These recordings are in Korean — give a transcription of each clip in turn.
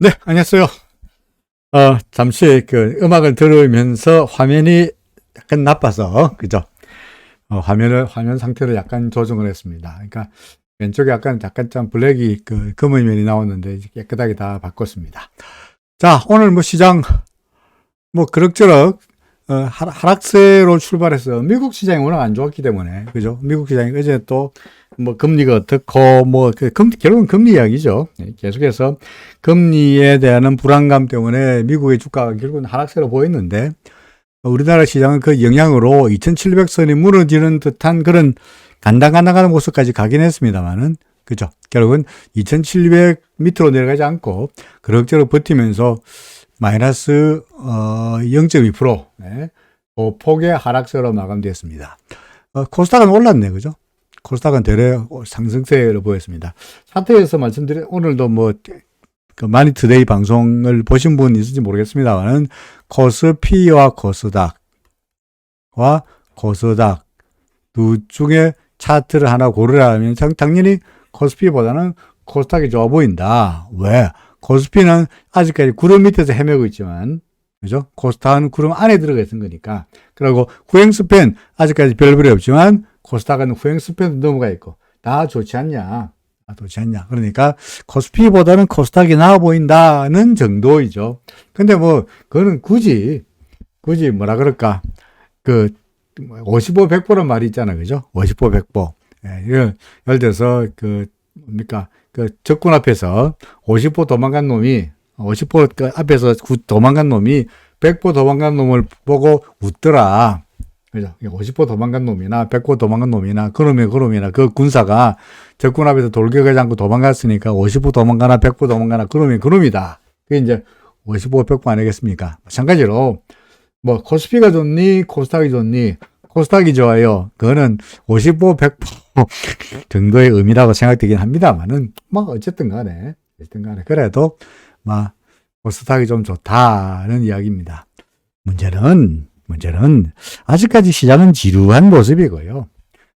네, 안녕하세요. 어, 잠시 그 음악을 들으면서 화면이 약간 나빠서, 그죠? 어, 화면을, 화면 상태를 약간 조정을 했습니다. 그러니까 왼쪽에 약간, 약간 좀 블랙이 그 검은 면이 나왔는데 이제 깨끗하게 다 바꿨습니다. 자, 오늘 뭐 시장, 뭐 그럭저럭, 어, 하- 하락세로 출발해서 미국 시장이 워낙 안 좋았기 때문에, 그죠? 미국 시장이 어제 또 뭐 금리가 어떻고, 뭐, 그 금, 결국은 금리 이야기죠. 네, 계속해서 금리에 대한 불안감 때문에 미국의 주가가 결국은 하락세로 보였는데 우리나라 시장은 그 영향으로 2700선이 무너지는 듯한 그런 간당간당한 모습까지 가긴 했습니다만은 그죠. 결국은 2700 밑으로 내려가지 않고 그럭저럭 버티면서 마이너스 어, 0.2% 네, 그 폭의 하락세로 마감되었습니다. 어, 코스닥은 올랐네, 그죠? 코스닥은 대래 상승세로 보였습니다. 차트에서 말씀드린 오늘도 뭐 그 마니 투데이 방송을 보신 분 있을지 모르겠습니다만은 코스피와 코스닥과 코스닥 두 중에 차트를 하나 고르라면 장- 당연히 코스피보다는 코스닥이 좋아 보인다. 왜? 코스피는 아직까지 구름 밑에서 헤매고 있지만 그죠? 코스닥은 구름 안에 들어가 있는 거니까. 그리고 후행 스팬 아직까지 별볼이 없지만 코스닥은 후행 스팬도 넘어가 있고 다 좋지 않냐? 아, 좋지 않냐? 그러니까 코스피보다는 코스닥이 나아 보인다는 정도이죠. 근데 뭐 그거는 굳이 굳이 뭐라 그럴까? 그 55, 100보란 말이 있잖아. 그죠? 55, 100보. 예, 예를 들어서 그 뭡니까? 그 적군 앞에서 50보 도망간 놈이 50보 그 앞에서 구- 도망간 놈이 100보 도망간 놈을 보고 웃더라. 그죠? 50보 도망간 놈이나 100보 도망간 놈이나 그놈의 그놈이나 그 군사가 적군 앞에서 돌격하지 않고 도망갔으니까 50보 도망가나 100보 도망가나 그놈이 그놈이다. 그게 이제 55, 100보 아니겠습니까? 마찬가지로 뭐 코스피가 좋니 코스닥이 좋니 코스닥이 좋아요. 그거는 55, 100% 정도의 의미라고 생각되긴 합니다만은 뭐 어쨌든 간에 어쨌든 간에 그래도 막 코스닥이 좀 좋다는 이야기입니다. 문제는 문제는 아직까지 시장은 지루한 모습이고요.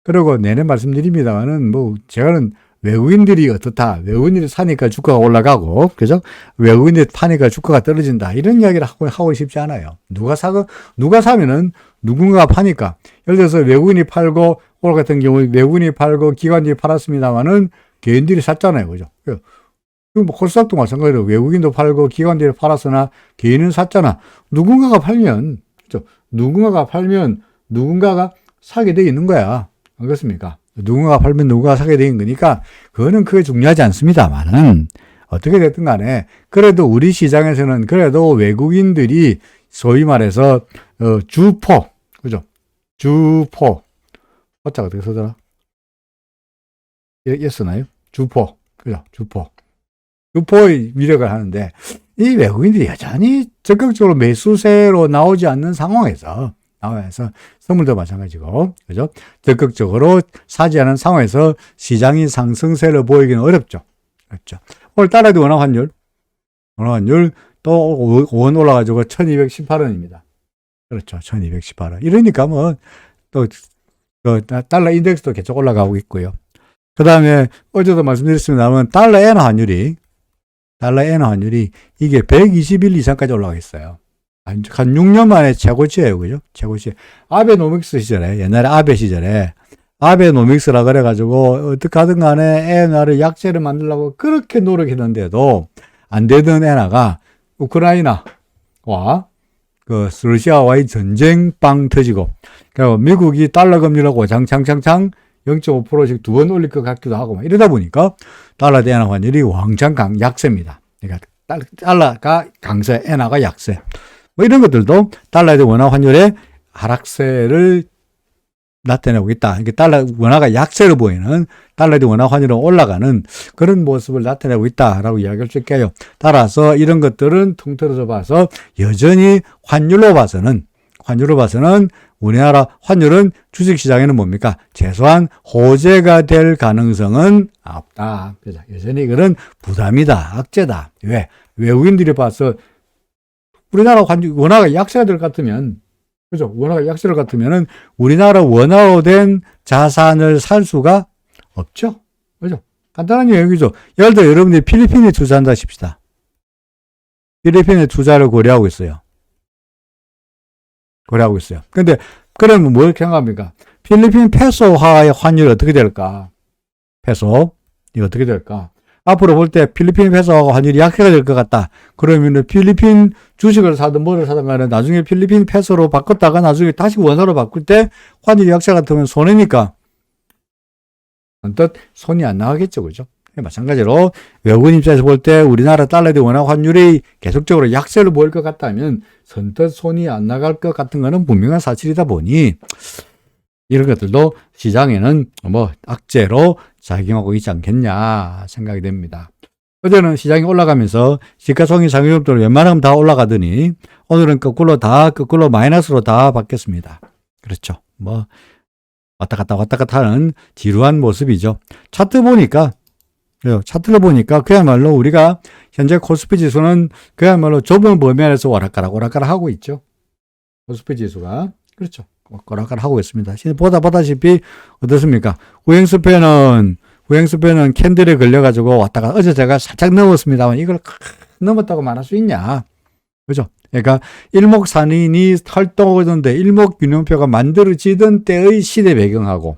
그리고 내내 말씀드립니다만은 뭐 제가는 외국인들이 어떻다. 외국인들이 사니까 주가가 올라가고, 그죠? 외국인들이 파니까 주가가 떨어진다. 이런 이야기를 하고, 하고 싶지 않아요. 누가 사고, 누가 사면은 누군가가 파니까. 예를 들어서 외국인이 팔고, 오늘 같은 경우 외국인이 팔고 기관들이 팔았습니다만은 개인들이 샀잖아요. 그죠? 그뭐 코스닥도 마찬가지로 외국인도 팔고 기관들이 팔았으나 개인은 샀잖아. 누군가가 팔면, 그죠? 누군가가 팔면 누군가가 사게 돼 있는 거야. 안 그렇습니까? 누군가가 팔면 누군가가 사게 되는 거니까 그거는 크게 중요하지 않습니다만은 어떻게 됐든 간에 그래도 우리 시장에서는 그래도 외국인들이 소위 말해서 어, 주포 그죠? 주포 어쩌가 어떻게 쓰더라? 예, 쓰나요? 주포 그죠? 주포 주포의 위력을 하는데 이 외국인들이 여전히 적극적으로 매수세로 나오지 않는 상황에서 상황에서 선물도 마찬가지고 그죠? 적극적으로 사지 않은 상황에서 시장이 상승세를 보이기는 어렵죠. 그렇죠. 오늘 달러도 원화 환율 원화 환율 또 원 올라가지고 1218원입니다. 그렇죠. 1218원. 이러니까 뭐또 그 달러 인덱스도 계속 올라가고 있고요. 그 다음에 어제도 말씀드렸습니다만 달러 엔화 환율이 달러 엔화 환율이 이게 120일 이상까지 올라가 있어요. 한, 한 6년 만에 최고치예요. 그죠? 최고치. 아베노믹스 시절에, 옛날에 아베 시절에, 아베노믹스라 그래가지고, 어떻게 하든 간에 엔화를 약세를 만들려고 그렇게 노력했는데도, 안 되던 엔화가, 우크라이나와, 그, 러시아와의 전쟁 빵 터지고, 그리고 미국이 달러 금리를 장창창창 0.5%씩 두 번 올릴 것 같기도 하고, 막 이러다 보니까, 달러 대 엔화 환율이 왕창 강, 약세입니다. 그러니까, 달- 달러가 강세, 엔화가 약세. 뭐 이런 것들도 달러의 원화 환율의 하락세를 나타내고 있다. 이게 달러 원화가 약세로 보이는 달러의 원화 환율은 올라가는 그런 모습을 나타내고 있다라고 이야기할 수 있게요. 따라서 이런 것들은 통틀어서 봐서 여전히 환율로 봐서는 환율로 봐서는 우리나라 환율은 주식시장에는 뭡니까? 최소한 호재가 될 가능성은 없다. 여전히 그런 부담이다. 악재다. 왜? 외국인들이 봐서 우리나라 환율, 원화가 약세가 될 것 같으면, 그죠? 원화가 약세를 같으면은 우리나라 원화로 된 자산을 살 수가 없죠? 그죠? 간단한 얘기죠. 예를 들어 여러분들이 필리핀에 투자한다 싶시다. 필리핀에 투자를 고려하고 있어요. 고려하고 있어요. 근데 그러면 뭘 생각합니까? 필리핀 페소화의 환율이 어떻게 될까? 페소 이거 어떻게 될까? 앞으로 볼 때 필리핀 페소 환율이 약해가 될 것 같다. 그러면 필리핀 주식을 사든 뭐를 사든 간에 나중에 필리핀 페소로 바꿨다가 나중에 다시 원화로 바꿀 때 환율이 약세 같으면 손해니까 언뜻 손이 안 나가겠죠. 그죠? 마찬가지로 외국인 입장에서 볼 때 우리나라 달러에 대한 원화 환율이 계속적으로 약세를 보일 것 같다면 선뜻 손이 안 나갈 것 같은 거는 분명한 사실이다 보니 이런 것들도 시장에는 뭐 악재로 작용하고 있지 않겠냐 생각이 됩니다. 어제는 시장이 올라가면서 시가총액 상위급들 웬만하면 다 올라가더니 오늘은 거꾸로 다 거꾸로 마이너스로 다 바뀌었습니다. 그렇죠. 뭐 왔다 갔다 왔다 갔다 하는 지루한 모습이죠. 차트 보니까 그래요. 차트를 보니까 그야말로 우리가 현재 코스피 지수는 그야말로 좁은 범위 안에서 오락가락 오락가락 하고 있죠. 코스피 지수가 그렇죠. 오락가락 하고 있습니다. 보다 보다시피 어떻습니까? 우행스패는 우행스패는 캔들에 걸려가지고 왔다가 어제 제가 살짝 넘었습니다만 이걸 넘었다고 말할 수 있냐? 그죠? 그러니까 일목산인이 활동하던데 일목균형표가 만들어지던 때의 시대 배경하고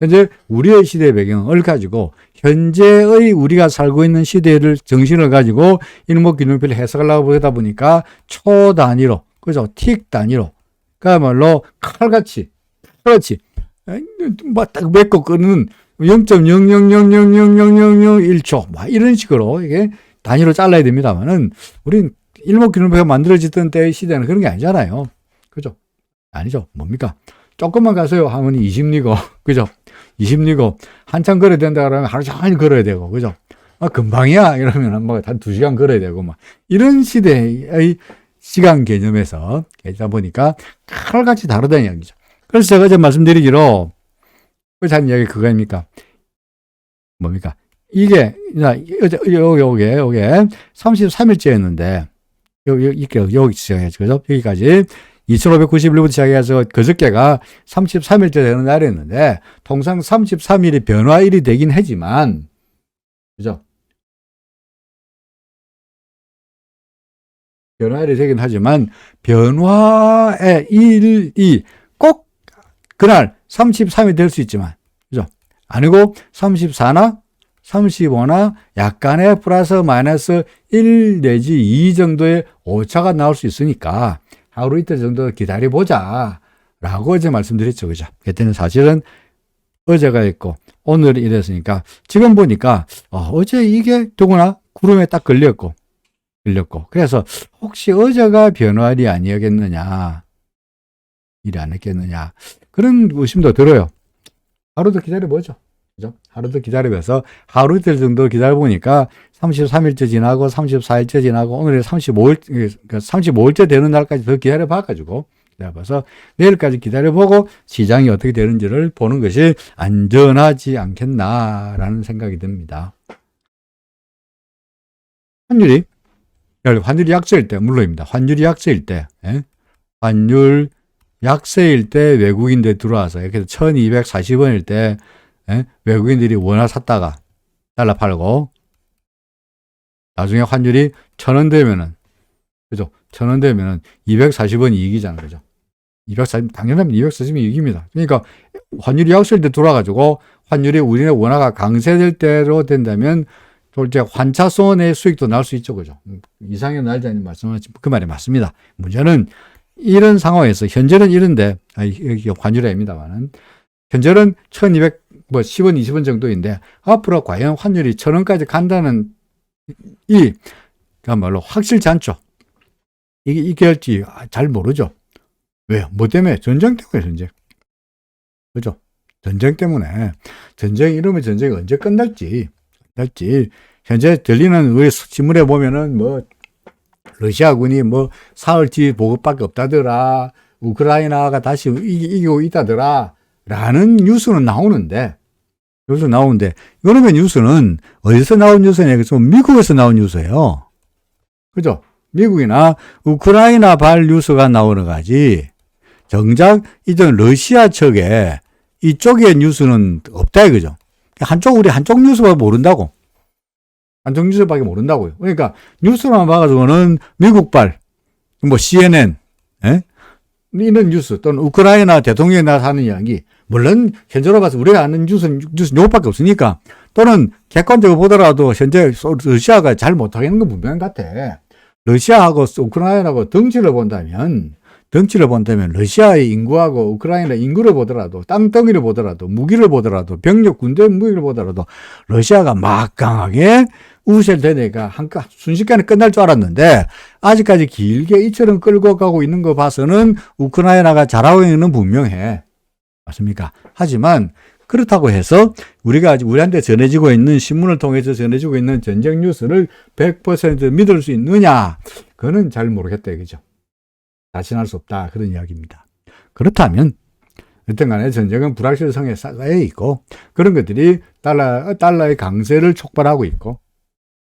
현재 우리의 시대 배경을 가지고 현재의 우리가 살고 있는 시대를 정신을 가지고 일목균형표를 해석하려고 보다 보니까 초 단위로 그죠? 틱 단위로 그야말로 칼같이 칼같이 뭐딱 맺고 끄는 0.000000001초 막 이런 식으로 이게 단위로 잘라야 됩니다만은 우린 일목균형표가 만들어지던 때의 시대는 그런 게 아니잖아요. 그죠? 아니죠. 뭡니까? 조금만 가세요 하면 20리고 그죠? 20리고 한참 걸어야 된다 그러면 하루 종일 걸어야 되고 그죠? 아, 금방이야 이러면 뭐한 두 시간 걸어야 되고 막 이런 시대의 시간 개념에서 계다 보니까 칼같이 다르다는 이야기죠. 그래서 제가 어제 말씀드리기로 그한 이야기 그거입니까? 뭡니까? 이게 요게 요게 요게 33일째였는데 여기 여기 여기 시작해서 그죠? 여기까지 2591부터 시작해서 그저께가 33일째 되는 날이었는데 통상 33일이 변화일이 되긴 하지만 그죠? 변화일이 되긴 하지만 변화의 일이 꼭 그날 33이 될 수 있지만 그죠? 아니고 34나 35나 약간의 플러스 마이너스 1 내지 2 정도의 오차가 나올 수 있으니까 하루 이틀 정도 기다려보자. 라고 이제 말씀드렸죠. 그죠? 그때는 사실은 어제가 있고 오늘 이랬으니까 지금 보니까 어, 제 이게 누구나 구름에 딱 걸렸고 걸렸고 그래서 혹시 어제가 변화일이 아니었겠느냐 일이 안 했겠느냐 그런 의심도 들어요. 하루 더 기다려보죠. 그죠? 하루 더 기다리면서 하루 이틀 정도 기다려보니까 33일째 지나고 34일째 지나고 오늘이 35일, 35일째 그 되는 날까지 더 기다려봐가지고 기다려봐서 내일까지 기다려보고 시장이 어떻게 되는지를 보는 것이 안전하지 않겠나라는 생각이 듭니다. 환율이 환율이 약세일 때 물론입니다. 환율이 약세일 때 예? 환율 약세일 때 외국인들 들어와서 이렇게 1240원일 때 예? 외국인들이 원화 샀다가 달러 팔고 나중에 환율이 천 원 되면은 그죠? 천 원 되면은 240원 이익이잖아. 그죠? 240, 당연하면 240원 이익입니다. 그러니까 환율이 약세일 때 돌아가지고 환율이 우리네 원화가 강세될 때로 된다면 또 이제 환차손의 수익도 날 수 있죠. 그죠? 이상의 날짜님 말씀하신 그 말이 맞습니다. 문제는 이런 상황에서 현재는 이런데 아니, 환율이 아닙니다만은 현재는 1200, 뭐 10원, 20원 정도인데 앞으로 과연 환율이 1000원까지 간다는 이 그야말로 확실치 않죠. 이게 이게 할지 잘 모르죠. 왜요? 뭐 때문에? 전쟁 때문에 전쟁. 그죠? 전쟁 때문에 전쟁 이러면 전쟁이 언제 끝날지 끝날지 현재 들리는 우리 신문에 보면은 뭐 러시아군이 뭐 사흘치 보급밖에 없다더라 우크라이나가 다시 이기고 있다더라 라는 뉴스는 나오는데 뉴스 나오는데 이놈의 뉴스는 어디서 나온 뉴스냐? 미국에서 나온 뉴스예요. 그죠? 미국이나 우크라이나 발 뉴스가 나오는 거지. 정작 이전 러시아 측에 이쪽의 뉴스는 없다 이거죠. 한쪽 우리 한쪽 뉴스만 모른다고. 한쪽 뉴스밖에 모른다고요. 그러니까 뉴스만 봐가지고는 미국발, 뭐 CNN, 예? 이런 뉴스 또는 우크라이나 대통령이 나서 하는 이야기 물론 현재로 봐서 우리가 아는 뉴스는 뉴스 요것밖에 없으니까 또는 객관적으로 보더라도 현재 소- 러시아가 잘 못하겠는 건 분명한 것 같아. 러시아하고 우크라이나하고 덩치를 본다면 덩치를 본다면 러시아의 인구하고 우크라이나 인구를 보더라도 땅덩이를 보더라도 무기를 보더라도 병력 군대 무기를 보더라도 러시아가 막강하게 우세되니까 한 순식간에 끝날 줄 알았는데 아직까지 길게 이처럼 끌고 가고 있는 거 봐서는 우크라이나가 잘하고 있는 건 분명해. 맞습니까? 하지만 그렇다고 해서 우리가 우리한테 전해지고 있는 신문을 통해서 전해지고 있는 전쟁 뉴스를 100% 믿을 수 있느냐? 그거는 잘 모르겠다 이거죠. 자신할 수 없다 그런 이야기입니다. 그렇다면 어떤 간에 전쟁은 불확실성에 쌓여 있고 그런 것들이 달러, 달러의 강세를 촉발하고 있고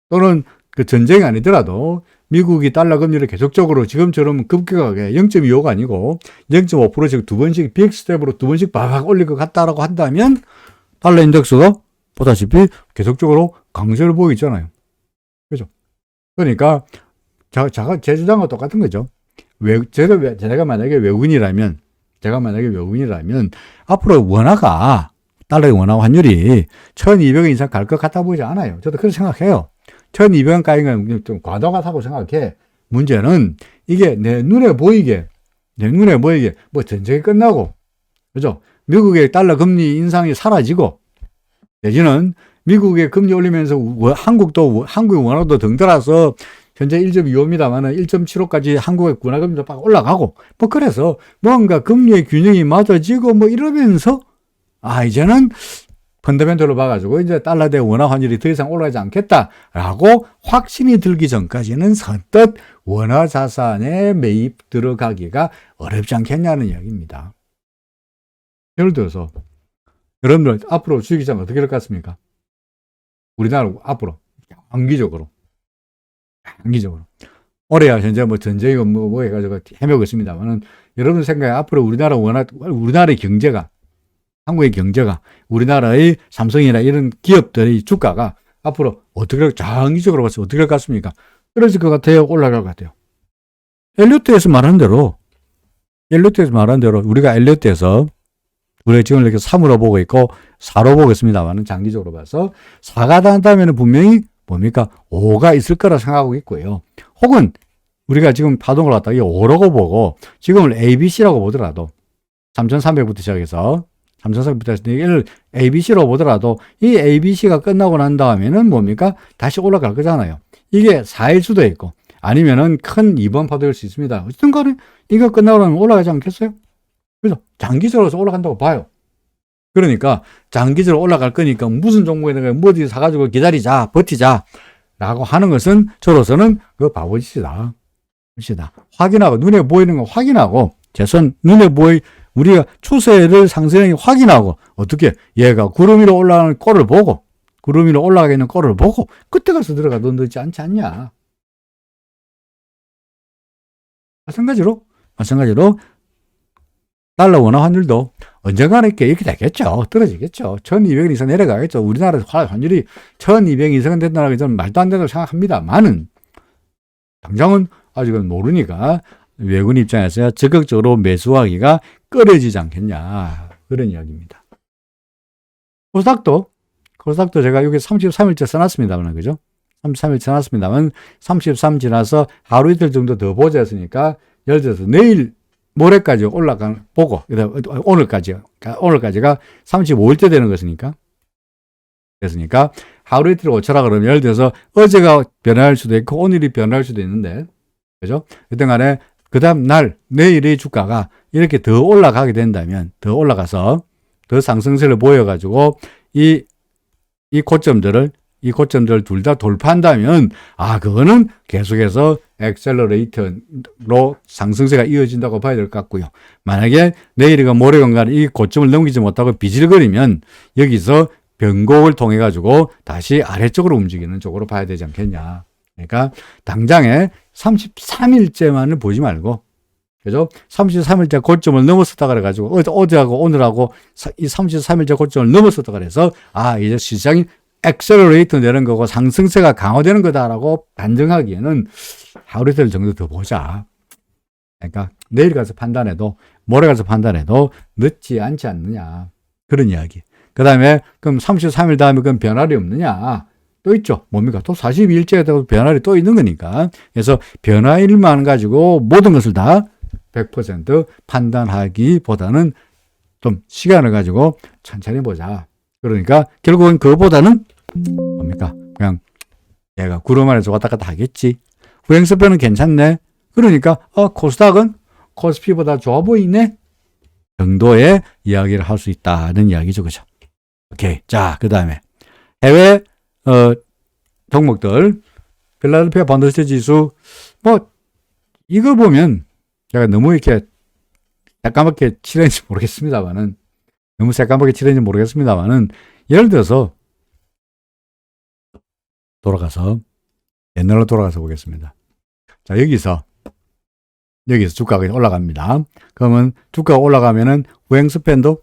또는 그 전쟁이 아니더라도 미국이 달러 금리를 계속적으로 지금처럼 급격하게 0.25가 아니고 0.5%씩 두 번씩 빅 스텝으로 두 번씩 바박 올릴 것 같다라고 한다면 달러 인덱스가 보다시피 계속적으로 강세를 보이고 있잖아요. 그죠? 그러니까 자, 자, 제 주장과 똑같은 거죠. 외, 제가, 외- 제가 만약에 외국인이라면, 제가 만약에 외국인이라면, 앞으로 원화가, 달러의 원화 환율이 1200원 이상 갈 것 같아 보이지 않아요. 저도 그렇게 생각해요. 1200원 까이는 건좀 과도하다고 생각해. 문제는 이게 내 눈에 보이게, 내 눈에 보이게, 뭐 전쟁이 끝나고, 그죠? 미국의 달러 금리 인상이 사라지고, 내지는 미국의 금리 올리면서 워- 한국도, 한국의 원화도 등들어서 현재 1.25입니다만은 1.75까지 한국의 군화금리도 막 올라가고, 뭐 그래서 뭔가 금리의 균형이 맞아지고 뭐 이러면서, 아, 이제는 펀더멘털로 봐가지고 이제 달러 대 원화 환율이 더 이상 올라가지 않겠다라고 확신이 들기 전까지는 선뜻 원화 자산에 매입 들어가기가 어렵지 않겠냐는 이야기입니다. 예를 들어서 여러분들 앞으로 주식시장 어떻게 될 것 같습니까? 우리나라 앞으로 장기적으로 장기적으로 올해야 현재 뭐 전쟁이 뭐, 뭐 해가지고 헤매고 있습니다만은 여러분 생각에 앞으로 우리나라 원화 우리나라의 경제가 한국의 경제가 우리나라의 삼성이나 이런 기업들의 주가가 앞으로 어떻게 할- 장기적으로 봐서 어떻게 할것 같습니까? 떨어질 것 같아요? 올라갈 것 같아요? 엘리어트에서 말한 대로 엘리어트에서 말한 대로 우리가 엘리어트에서 우리가 지금 이렇게 3으로 보고 있고 4로 보고 있습니다만은 장기적으로 봐서 4가 단다면 분명히 뭡니까? 5가 있을 거라 생각하고 있고요. 혹은 우리가 지금 파동을 갖다가 5라고 보고 지금을 ABC라고 보더라도 3,300부터 시작해서 3,300부터 해서 이걸 ABC로 보더라도 이 ABC가 끝나고 난 다음에는 뭡니까? 다시 올라갈 거잖아요. 이게 4일 수도 있고 아니면은 큰 2번 파도일 수 있습니다. 어쨌든 간에 이거 끝나고 나면 올라가지 않겠어요? 그죠? 장기적으로서 올라간다고 봐요. 그러니까 장기적으로 올라갈 거니까 무슨 종목에다가 뭐지 사가지고 기다리자, 버티자 라고 하는 것은 저로서는 그 바보짓이다. 것이다. 확인하고 눈에 보이는 거 확인하고 최소한 눈에 보이 우리가 추세를 상승이 확인하고 어떻게 얘가 구름 위로 올라가는 꼴을 보고 구름 위로 올라가 있는 꼴을 보고 그때 가서 들어가 도 늦지 않지 않냐. 마찬가지로 마찬가지로 달러 원화 환율도 언젠가는 이렇게 되겠죠. 떨어지겠죠. 1200원 이상 내려가겠죠. 우리나라 환율이 1200원 이상 된다는 게 저는 말도 안 된다고 생각합니다만은 당장은 아직은 모르니까 외국인 입장에서 적극적으로 매수하기가 꺼려지지 않겠냐. 그런 이야기입니다. 코스닥도, 코스닥도 제가 여기 33일째 써놨습니다만, 그죠? 33일 써놨습니다만, 33 지나서 하루 이틀 정도 더 보자 했으니까, 예를 들어서 내일 모레까지 올라간, 보고, 오늘까지, 오늘까지가 35일째 되는 것이니까, 됐으니까, 하루 이틀 오쳐라 그러면, 예를 들어서 어제가 변할 수도 있고, 오늘이 변할 수도 있는데, 그죠? 여튼 간에, 그 다음 날, 내일의 주가가 이렇게 더 올라가게 된다면, 더 올라가서, 더 상승세를 보여가지고, 이, 이 고점들을, 이 고점들을 둘 다 돌파한다면, 아, 그거는 계속해서 엑셀러레이터로 상승세가 이어진다고 봐야 될 것 같고요. 만약에 내일이가 모레건가 이 고점을 넘기지 못하고 비질거리면, 여기서 변곡을 통해 가지고 다시 아래쪽으로 움직이는 쪽으로 봐야 되지 않겠냐. 그러니까 당장에 33일째만을 보지 말고 그죠? 33일째 고점을 넘었었다 그래 가지고 어제, 어제하고 오늘하고 사- 이 33일째 고점을 넘었었다 그래서 아 이제 시장이 액셀러레이터 되는 거고 상승세가 강화되는 거다라고 단정하기에는 하루 이틀 정도 더 보자. 그러니까 내일 가서 판단해도 모레 가서 판단해도 늦지 않지 않느냐. 그런 이야기. 그 다음에 그럼 33일 다음에 그럼 변화리 없느냐. 또 있죠. 뭡니까? 또 42일째에 도 변화리 또 있는 거니까. 그래서 변화일만 가지고 모든 것을 다 100% 판단하기보다는 좀 시간을 가지고 천천히 보자. 그러니까 결국은 그거보다는 뭡니까? 그냥 얘가 구름 안에서 왔다 갔다 하겠지. 후행스표는 괜찮네. 그러니까 어 코스닥은 코스피보다 좋아 보이네. 정도의 이야기를 할 수 있다는 이야기죠. 그죠? 오케이. 자, 그 다음에 해외 어, 종목들 필라델피아 반도체 지수 뭐 이거 보면 제가 너무 이렇게 새까맣게 칠했는지 모르겠습니다만은 너무 새까맣게 칠했는지 모르겠습니다만은 예를 들어서 돌아가서 옛날로 돌아가서 보겠습니다. 자 여기서 여기서 주가가 올라갑니다. 그러면 주가가 올라가면은 우행 스팬도?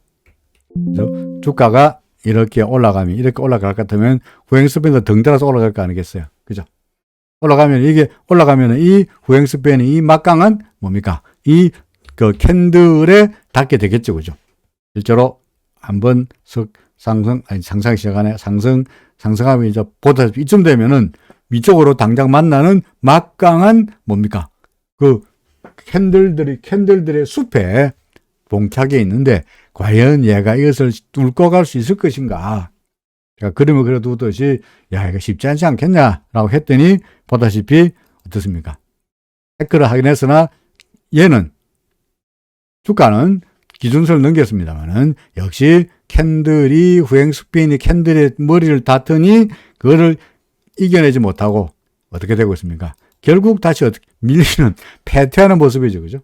주가가 이렇게 올라가면 이렇게 올라갈 것 같으면 후행 스팬도 덩달아서 올라갈 거 아니겠어요? 그죠? 올라가면 이게 올라가면 이 후행 스팬이 이 막강한 뭡니까? 이 그 캔들에 닿게 되겠죠, 그죠? 실제로 한번 석 상승 아니 상승 시작하네 상승 상승하면 이제 보다 이쯤 되면은 위쪽으로 당장 만나는 막강한 뭡니까? 그 캔들들이 캔들들의 숲에 봉착해 있는데 과연 얘가 이것을 뚫고 갈 수 있을 것인가? 제가 그림을 그려두듯이 야 이거 쉽지 않지 않겠냐라고 했더니 보다시피 어떻습니까? 태클을 하긴 했으나 얘는 주가는 기준선을 넘겼습니다만은 역시 캔들이 후행 스피인이 캔들의 머리를 닿더니 그거를 이겨내지 못하고 어떻게 되고 있습니까? 결국 다시 어떻게 밀리는 패퇴하는 모습이죠, 그죠?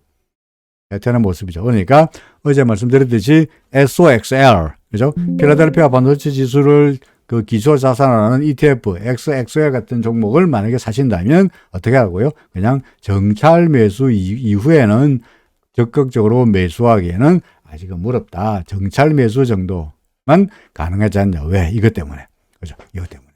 패퇴하는 모습이죠. 그러니까 어제 말씀드렸듯이 SOXL, 그죠? 필라델피아 반도체 지수를 그 기초 자산화하는 ETF, XXL 같은 종목을 만약에 사신다면 어떻게 하고요? 그냥 정찰 매수 이후에는 적극적으로 매수하기에는 아직은 무렵다. 정찰 매수 정도만 가능하지 않냐. 왜? 이것 때문에. 그죠? 이것 때문에.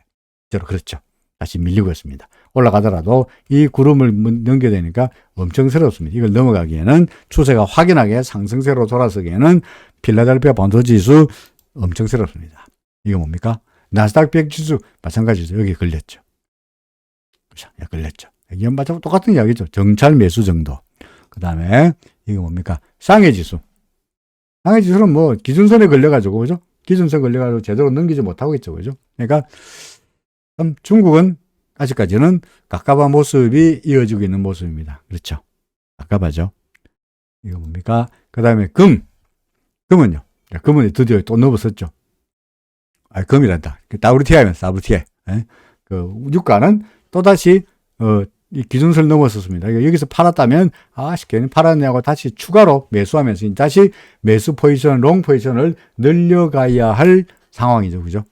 실제로 그렇죠. 다시 밀리고 있습니다. 올라가더라도 이 구름을 넘겨야 되니까 엄청 새롭습니다. 이걸 넘어가기에는 추세가 확연하게 상승세로 돌아서기에는 필라델피아 반도 지수 엄청 새롭습니다. 이게 뭡니까? 나스닥 100 지수 마찬가지죠. 여기 걸렸죠. 그렇죠? 걸렸죠. 이게 마찬가지 똑같은 이야기죠. 정찰 매수 정도. 그 다음에 이게 뭡니까? 상해 지수. 상해 지수는 뭐 기준선에 걸려가지고 그죠? 기준선 걸려가지고 제대로 넘기지 못하고 있죠, 그죠? 그러니까 참 중국은 아직까지는 갑갑한 모습이 이어지고 있는 모습입니다. 그렇죠? 갑갑하죠. 이거 뭡니까? 그 다음에 금. 금은요. 금은 드디어 또 넘어섰죠. 아, 금이란다. WTI면 WTI. 예? 그 유가는 또다시 어, 이 기준선을 넘어섰습니다. 여기서 팔았다면 아, 쉽게 팔았냐고 다시 추가로 매수하면서 다시 매수 포지션, 롱 포지션을 늘려가야 할 상황이죠. 그죠?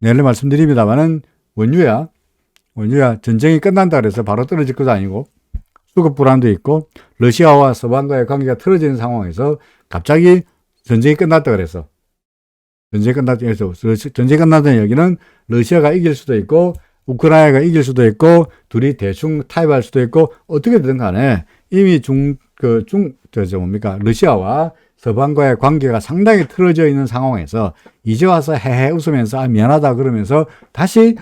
내일 말씀드립니다만은 원유야, 원유야 전쟁이 끝난다 그래서 바로 떨어질 것도 아니고 수급 불안도 있고 러시아와 서방과의 관계가 틀어지는 상황에서 갑자기 전쟁이 끝났다 그래서 전쟁이 끝났다 그래서 전쟁이 끝났다는 얘기는 러시아가 이길 수도 있고 우크라이나가 이길 수도 있고 둘이 대충 타협할 수도 있고 어떻게 되든 간에 이미 중 그중 저저 뭡니까 러시아와 서방과의 관계가 상당히 틀어져 있는 상황에서 이제 와서 헤헤 웃으면서 아, 미안하다 그러면서 다시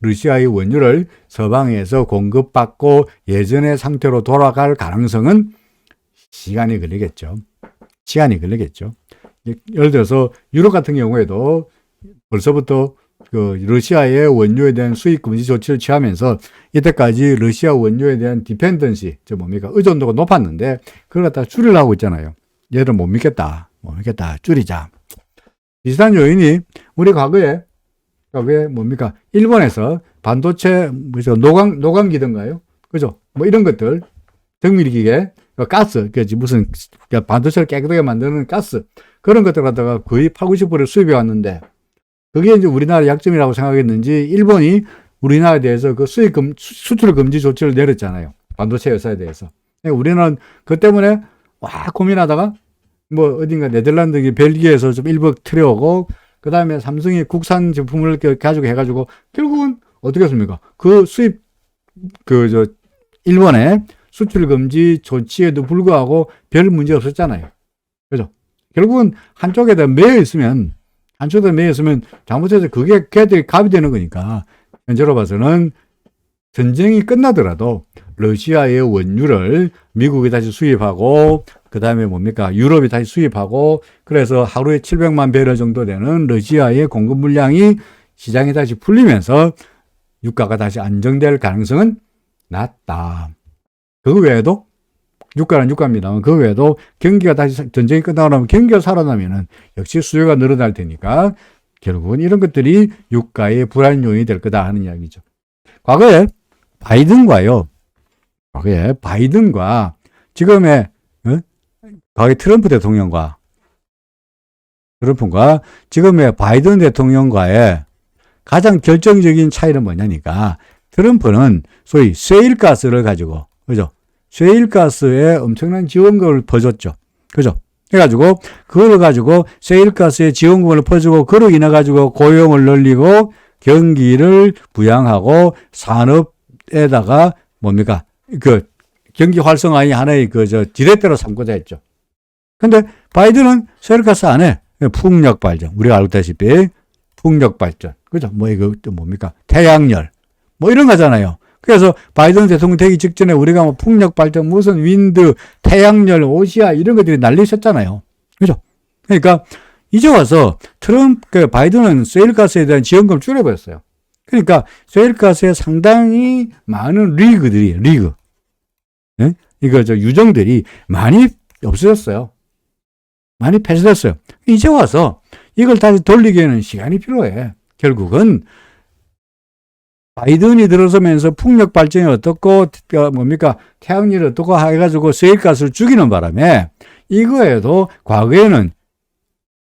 러시아의 원유를 서방에서 공급받고 예전의 상태로 돌아갈 가능성은 시간이 걸리겠죠. 시간이 걸리겠죠. 예를 들어서 유럽 같은 경우에도 벌써부터 그 러시아의 원유에 대한 수입 금지 조치를 취하면서 이때까지 러시아 원유에 대한 디펜던시, 저 뭡니까 의존도가 높았는데 그걸 갖다 줄이려고 있잖아요. 얘를 못 믿겠다, 못 믿겠다, 줄이자. 비슷한 요인이 우리 과거에 왜 뭡니까 일본에서 반도체 뭐죠 노광 노광기든가요, 그죠? 뭐 이런 것들 정밀기계, 그 가스, 그 무슨 반도체를 깨끗하게 만드는 가스 그런 것들 갖다가 거의 8, 90%를 수입해 왔는데 그게 이제 우리나라 약점이라고 생각했는지 일본이 우리나라에 대해서 그 수입 금, 수출 금지 조치를 내렸잖아요. 반도체 회사에 대해서. 우리는 그 때문에 와 고민하다가 뭐 어딘가 네덜란드, 벨기에에서 좀 일부 틀어오고 그 다음에 삼성이 국산 제품을 그 가지고 해가지고 결국은 어떻게 했습니까? 그 수입 그 저 일본의 수출 금지 조치에도 불구하고 별 문제 없었잖아요. 그죠? 결국은 한쪽에다 매여 있으면 한쪽에다 매여 있으면 잘못해서 그게 걔들이 갑이 되는 거니까 현재로 봐서는 전쟁이 끝나더라도 러시아의 원유를 미국이 다시 수입하고 그 다음에 뭡니까 유럽이 다시 수입하고 그래서 하루에 700만 배럴 정도 되는 러시아의 공급 물량이 시장에 다시 풀리면서 유가가 다시 안정될 가능성은 낮다. 그 외에도 유가는 유가입니다만 그 외에도 경기가 다시 전쟁이 끝나고 나면 경기가 살아나면은 역시 수요가 늘어날 테니까 결국은 이런 것들이 유가의 불안 요인이 될 거다 하는 이야기죠. 과거에 바이든과요. 과거에 바이든과 지금의 어? 과거에 트럼프 대통령과 트럼프가 지금의 바이든 대통령과의 가장 결정적인 차이는 뭐냐니까 트럼프는 소위 세일가스를 가지고 그죠? 세일가스에 엄청난 지원금을 퍼줬죠. 그죠? 해가지고 그걸 가지고 세일가스에 지원금을 퍼주고 그로 인해 가지고 고용을 늘리고 경기를 부양하고 산업에다가 뭡니까 그 경기 활성화의 하나의 그저 지렛대로 삼고자 했죠. 근데 바이든은 세일가스 안에 풍력 발전 우리가 알다시피 풍력 발전 그죠? 뭐 이거 또 뭡니까 태양열 뭐 이런 거잖아요. 그래서 바이든 대통령 되기 직전에 우리가 뭐 풍력 발전 무슨 윈드 태양열 오시아 이런 것들이 난리 쳤잖아요. 그죠? 그러니까 이제 와서 트럼프 그 바이든은 세일가스에 대한 지원금을 줄여버렸어요. 그러니까 세일가스에 상당히 많은 리그들이 리그 예? 이거 저 유정들이 많이 없어졌어요. 많이 폐쇄됐어요. 이제 와서 이걸 다시 돌리기에는 시간이 필요해. 결국은 바이든이 들어서면서 풍력 발전이 어떻고 어, 뭡니까 태양열이 어떻고 해가지고 세일가스를 죽이는 바람에 이거에도 과거에는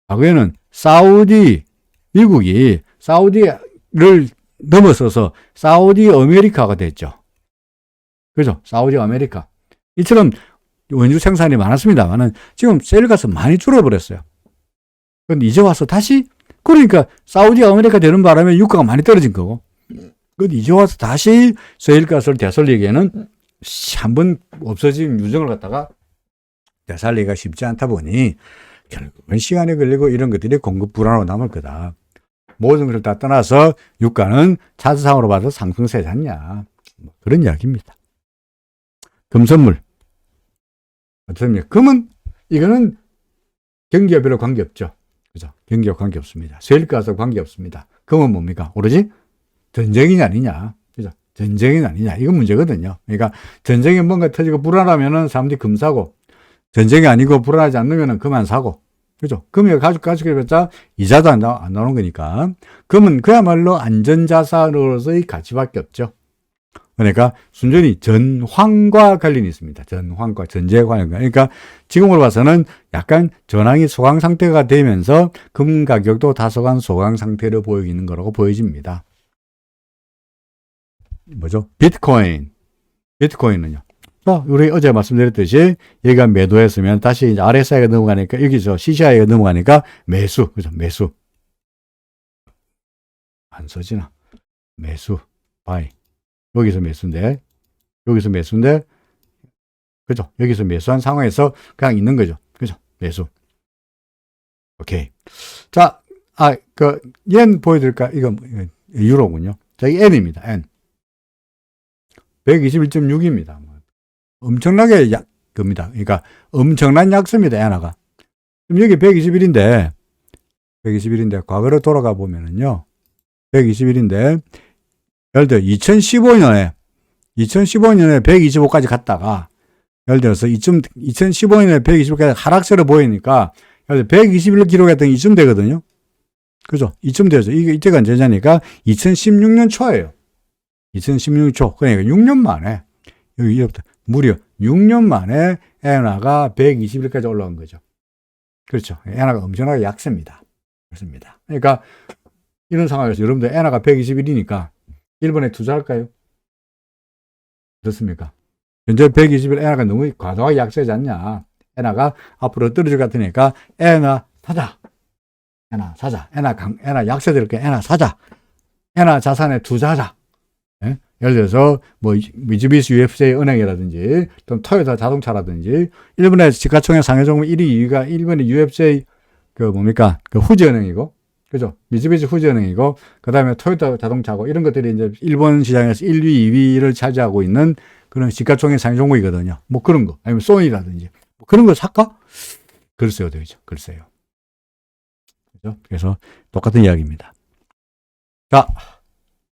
과거에는 사우디 미국이 사우디를 넘어서서 사우디 아메리카가 됐죠. 그죠? 사우디 아메리카. 이처럼 원유 생산이 많았습니다만은 지금 세일가스 많이 줄어버렸어요. 근데 이제 와서 다시 그러니까 사우디 아메리카 되는 바람에 유가가 많이 떨어진 거고 그 이제 와서 다시 세일가스를 되살리기에는 한 번 없어진 유정을 갖다가 되살리기가 쉽지 않다 보니 결국은 시간이 걸리고 이런 것들이 공급 불안으로 남을 거다. 모든 것을 다 떠나서 유가는 차트상으로 봐도 상승세지 않냐. 뭐 그런 이야기입니다. 금선물. 어떻습니까? 금은 이거는 경기와 별로 관계없죠. 그죠? 경기와 관계없습니다. 세일가스 관계없습니다. 금은 뭡니까? 오로지 전쟁이 아니냐. 그죠? 전쟁이 아니냐. 이건 문제거든요. 그러니까 전쟁이 뭔가 터지고 불안하면은 사람들이 금 사고, 전쟁이 아니고 불안하지 않으면은 그만 사고. 그죠? 금이 가지고 가지고 해봤자 이자도 안, 나, 안 나오는 거니까. 금은 그야말로 안전자산으로서의 가치밖에 없죠. 그러니까 순전히 전황과 관련이 있습니다. 전황과 전제에 관련. 그러니까 지금으로 봐서는 약간 전황이 소강 상태가 되면서 금 가격도 다소간 소강 상태로 보이는 거라고 보여집니다. 뭐죠? 비트코인. 비트코인은요. 자, 우리 어제 말씀드렸듯이 얘가 매도했으면 다시 이제 RSI가 넘어가니까 여기서 CCI가 넘어가니까 매수. 그죠? 매수. 안 써지나? 매수. 바이. 여기서 매수인데, 여기서 매수인데, 그죠? 여기서 매수한 상황에서 그냥 있는 거죠. 그죠? 매수. 오케이. 자, 아, 그, yen 보여드릴까? 이거 유로군요. 자, 이 N입니다. N. 121.6입니다. 엄청나게 약, 겁니다. 그러니까 엄청난 약세입니다. 엔화가. 그럼 여기 121인데, 121인데, 과거로 돌아가 보면은요, 121인데, 예를 들어 2015년에 2015년에 125까지 갔다가 예를 들어서 이쯤 2015년에 125까지 하락세로 보이니까 예를 들어 121을 기록했던 게 이쯤 되거든요. 그죠? 이쯤 되죠. 이게 이때가 언제냐니까 2016년 초예요. 2016년 초. 그러니까 6년 만에 여기 이부터 무려 6년 만에 엔화가 121까지 올라온 거죠. 그렇죠. 엔화가 엄청나게 약세입니다. 그렇습니다. 그러니까 이런 상황에서 여러분들 엔화가 121이니까 일본에 투자할까요? 그렇습니까? 현재 121 엔화가 너무 과도하게 약세지 않냐. 엔화가 앞으로 떨어질 것 같으니까 엔화 사자. 에나 사자. 에나 강, 에나 약세들께 에나 사자. 에나 자산에 투자하자. 예? 예를 들어서 뭐 미즈비시 UFJ 은행이라든지 또 토요타 자동차라든지 일본의 시가총액 상해 종목 1위 2위가 일본의 UFJ 그 뭡니까? 그 후지은행이고 그죠? 미즈비시 후지은행이고 그다음에 토요타 자동차고 이런 것들이 이제 일본 시장에서 1위 2위를 차지하고 있는 그런 시가총액 상해 종목이거든요. 뭐 그런 거. 아니면 소니라든지. 뭐 그런 걸 살까? 글쎄요 되죠 글쎄요. 그죠? 그래서 똑같은 이야기입니다. 자